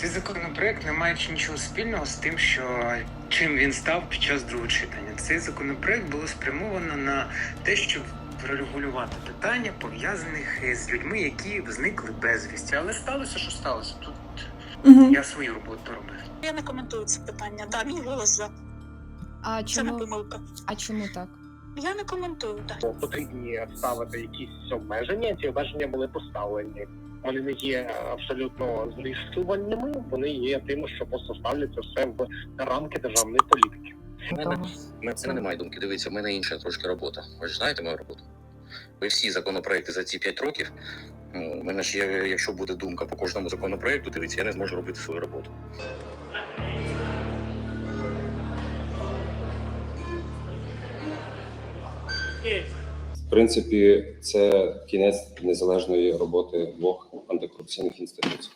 Цей законопроект не має нічого спільного з тим, що чим він став під час другого читання. Цей законопроект було спрямовано на те, щоб врегулювати питання пов'язаних з людьми, які зникли безвісті. Але сталося, що сталося тут. Угу. Я свою роботу робив. Я не коментую це питання. Да, мій голос за. А Це не чому, помилка. а чому так? Я не коментую, так. Бо потрібні ставити якісь обмеження. Ці обмеження були поставлені. Вони не є абсолютно знищувальними, вони є тими, що просто ставляться все в рамки державної політики. У мене, у мене немає думки. Дивіться, в мене інша трошки робота. Ви ж знаєте мою роботу? Ви всі законопроекти за ці 5 років. Ну, у мене ж є, якщо буде думка по кожному законопроекту, дивіться, я не зможу робити свою роботу. В принципі, це кінець незалежної роботи двох антикорупційних інституцій.